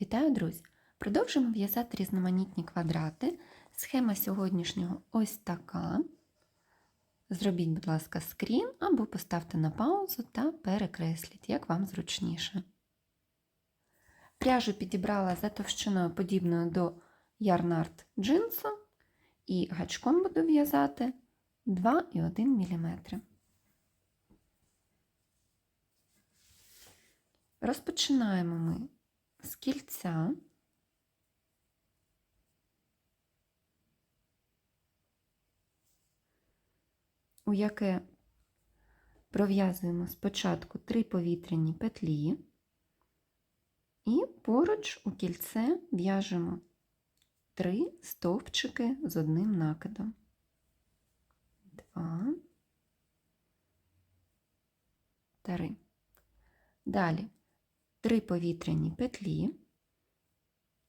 Вітаю, друзі! Продовжуємо в'язати різноманітні квадрати. Схема сьогоднішнього ось така. Зробіть, будь ласка, скрін або поставте на паузу та перекресліть, як вам зручніше. Пряжу підібрала за товщиною подібною до ярнард джинсу і гачком буду в'язати 2,1 мм. Розпочинаємо ми з кільця. у яке пров'язуємо спочатку три повітряні петлі і поруч у кільце в'яжемо три стовпчики з одним накидом. Два, три. Далі три повітряні петлі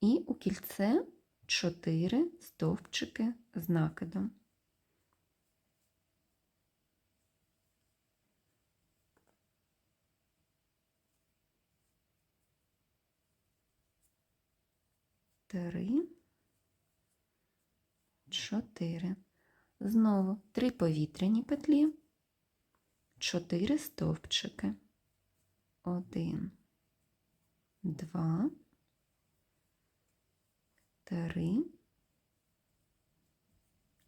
і у кільце 4 стовпчики з накидом. Три, чотири. Знову три повітряні петлі, чотири стовпчики. Один, два, три,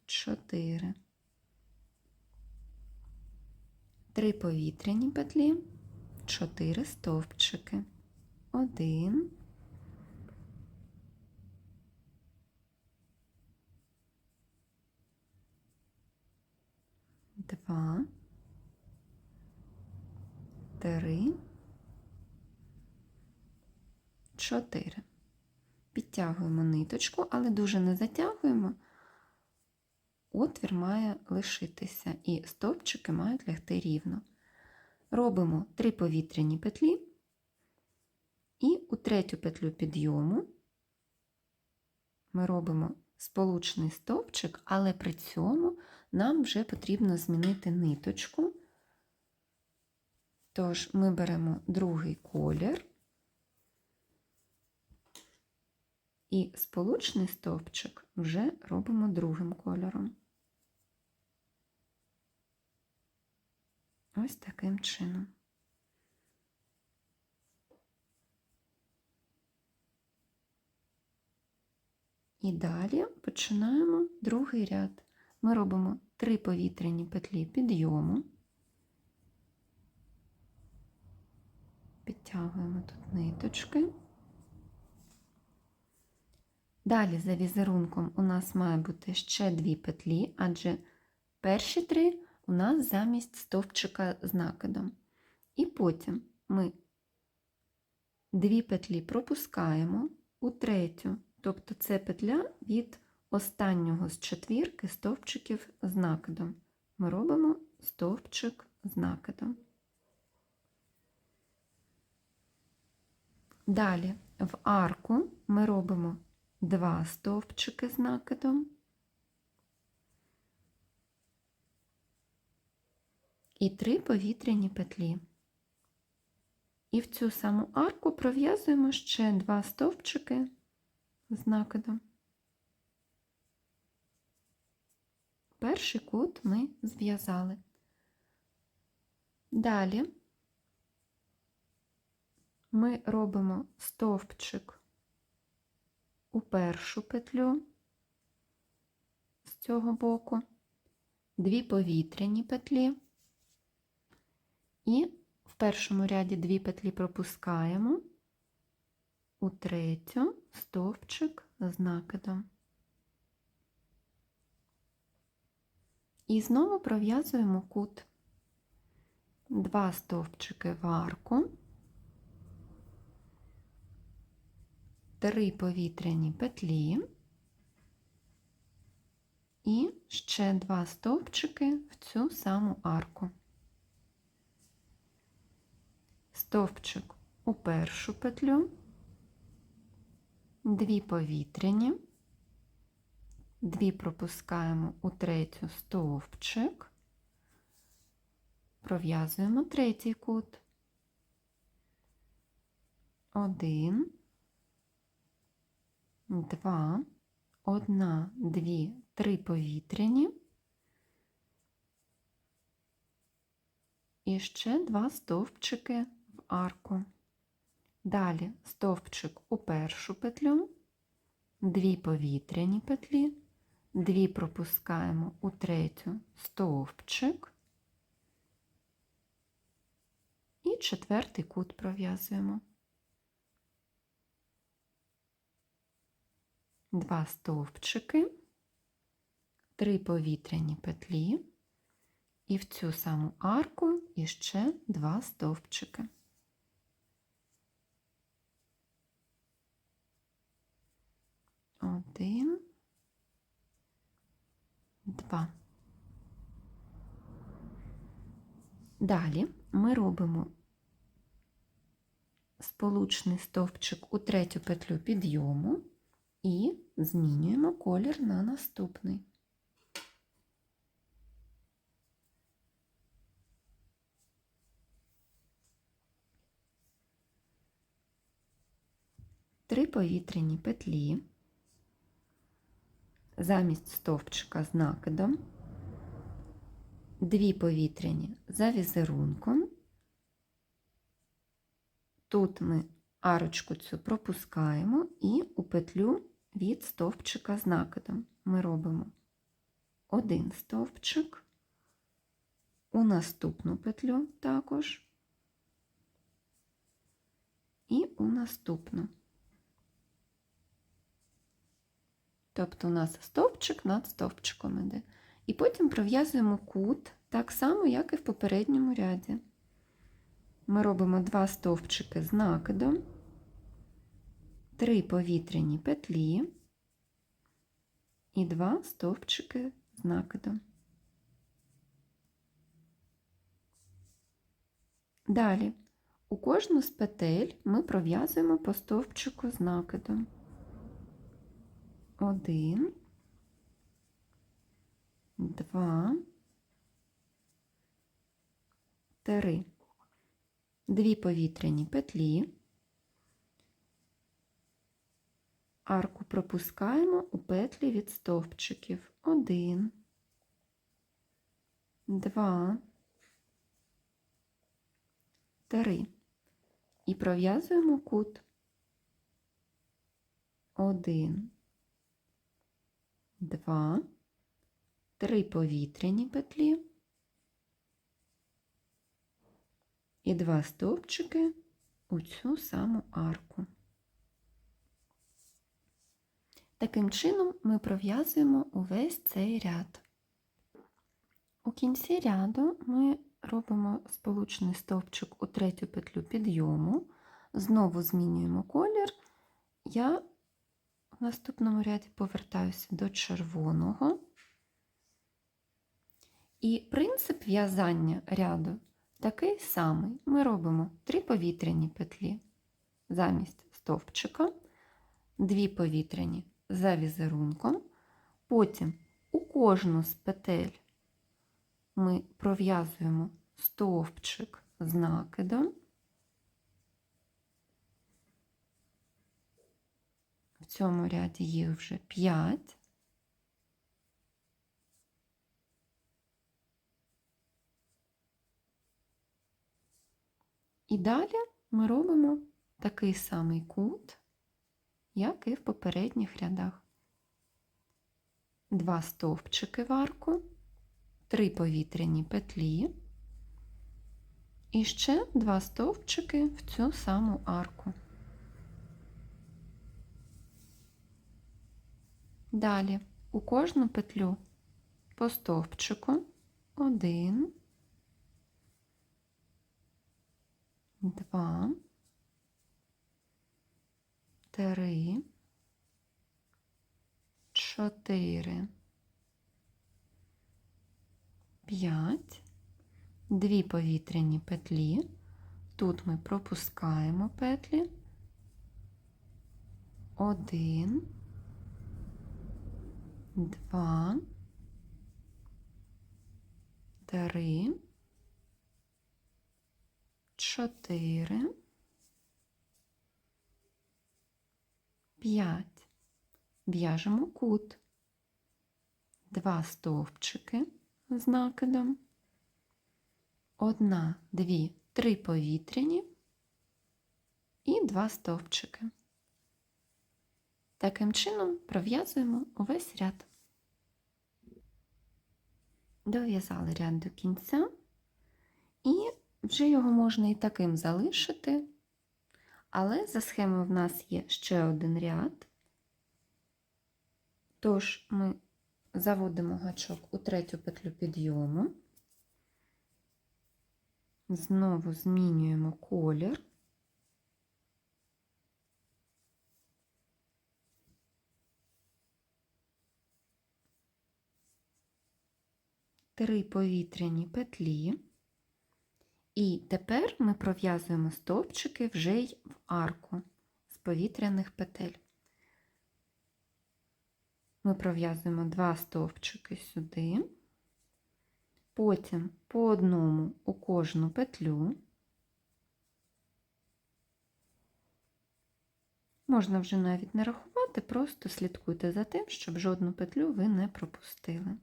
чотири. Три повітряні петлі, чотири стовпчики. Один, два, три, чотири. Підтягуємо ниточку, але дуже не затягуємо. Отвір має лишитися, і стовпчики мають лягти рівно. Робимо три повітряні петлі, і у третю петлю підйому ми робимо сполучний стовпчик, але при цьому нам вже потрібно змінити ниточку. Тож ми беремо другий колір і сполучний стовпчик вже робимо другим кольором. Ось таким чином. І далі починаємо другий ряд. Ми робимо три повітряні петлі підйому, підтягуємо тут ниточки. Далі за візерунком у нас має бути ще дві петлі, адже перші три у нас замість стовпчика з накидом. І потім ми дві петлі пропускаємо у третю, тобто це петля від останнього з четвірки стовпчиків з накидом. Ми робимо стовпчик з накидом. Далі в арку ми робимо два стовпчики з накидом і три повітряні петлі. І в цю саму арку пров'язуємо ще два стовпчики з накидом. Перший кут ми зв'язали. Далі ми робимо стовпчик у першу петлю з цього боку, дві повітряні петлі, і в першому ряді дві петлі пропускаємо, у третю стовпчик з накидом. І знову пров'язуємо кут. Два стовпчики в арку, три повітряні петлі. І ще два стовпчики в цю саму арку. Стовпчик у першу петлю, дві повітряні. Дві пропускаємо у третю стовпчик, пров'язуємо третій кут. Один, два, одна, дві, три повітряні. І ще два стовпчики в арку. Далі стовпчик у першу петлю, дві повітряні петлі, дві пропускаємо у третю стовпчик і четвертий кут пров'язуємо. Два стовпчики, три повітряні петлі і в цю саму арку іще два стовпчики. Один, два. Далі ми робимо сполучний стовпчик у третю петлю підйому і змінюємо колір на наступний. Три повітряні петлі замість стовпчика з накидом, дві повітряні за візерунком. Тут ми арочку цю пропускаємо і у петлю від стовпчика з накидом ми робимо один стовпчик, у наступну петлю також і у наступну. Тобто у нас стовпчик над стовпчиком іде. І потім пров'язуємо кут так само, як і в попередньому ряді. Ми робимо два стовпчики з накидом, три повітряні петлі і два стовпчики з накидом. Далі у кожну з петель ми пров'язуємо по стовпчику з накидом. Один, два, три. Дві повітряні петлі. Арку пропускаємо у петлі від стовпчиків. Один, два, три. І пров'язуємо кут. Один, два, три повітряні петлі і два стовпчики у цю саму арку. Таким чином ми пров'язуємо увесь цей ряд. У кінці ряду ми робимо сполучний стовпчик у третю петлю підйому, знову змінюємо колір. Я в наступному ряді повертаюся до червоного. І принцип в'язання ряду такий самий. Ми робимо три повітряні петлі замість стовпчика, дві повітряні за візерунком. Потім у кожну з петель ми пров'язуємо стовпчик з накидом. В цьому ряді їх вже 5. І далі ми робимо такий самий кут, як і в попередніх рядах. Два стовпчики в арку, три повітряні петлі і ще два стовпчики в цю саму арку. Далі у кожну петлю по стовпчику один, два, три, чотири, п'ять, дві повітряні петлі. Тут ми пропускаємо петлі. Один, два, три, чотири, п'ять. в'яжемо кут. Два стовпчики з накидом. Одна, дві, три повітряні і два стовпчики. Таким чином пров'язуємо увесь ряд. Дов'язали ряд до кінця, і вже його можна і таким залишити, але за схемою в нас є ще один ряд. Тож ми заводимо гачок у третю петлю підйому, знову змінюємо колір. Три повітряні петлі. І тепер ми пров'язуємо стовпчики вже й арку з повітряних петель. Ми пров'язуємо два стовпчики сюди, потім по одному у кожну петлю. Можна вже навіть не рахувати, просто слідкуйте за тим, щоб жодну петлю ви не пропустили.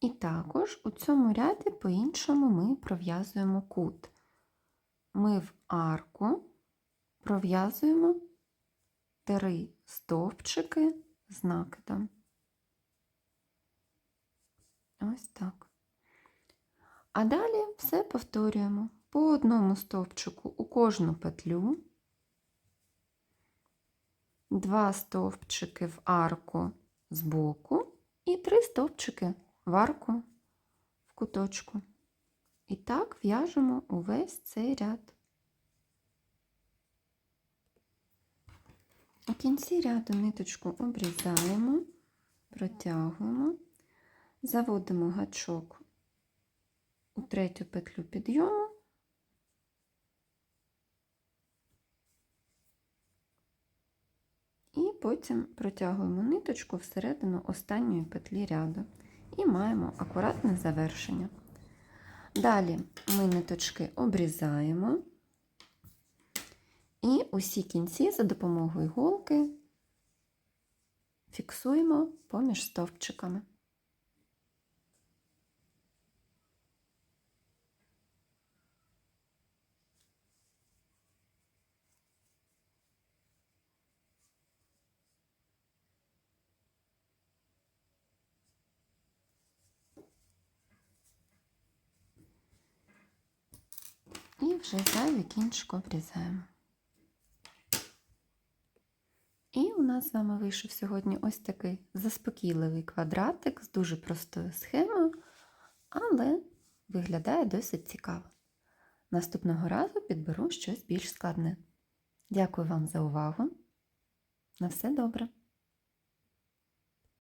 І також у цьому ряді по-іншому ми пров'язуємо кут. Ми в арку пров'язуємо три стовпчики з накидом. Ось так. А далі все повторюємо по одному стовпчику у кожну петлю, два стовпчики в арку з боку і три стовпчики в арку в куточку. І так в'яжемо увесь цей ряд. У кінці ряду ниточку обрізаємо, протягуємо, заводимо гачок у третю петлю підйому. І потім протягуємо ниточку всередину останньої петлі ряду і маємо акуратне завершення. Далі ми ниточки обрізаємо і усі кінці за допомогою голки фіксуємо поміж стовпчиками. І вже зайвий кінчик обрізаємо. І у нас з вами вийшов сьогодні ось такий заспокійливий квадратик з дуже простою схемою, але виглядає досить цікаво. Наступного разу підберу щось більш складне. Дякую вам за увагу. На все добре!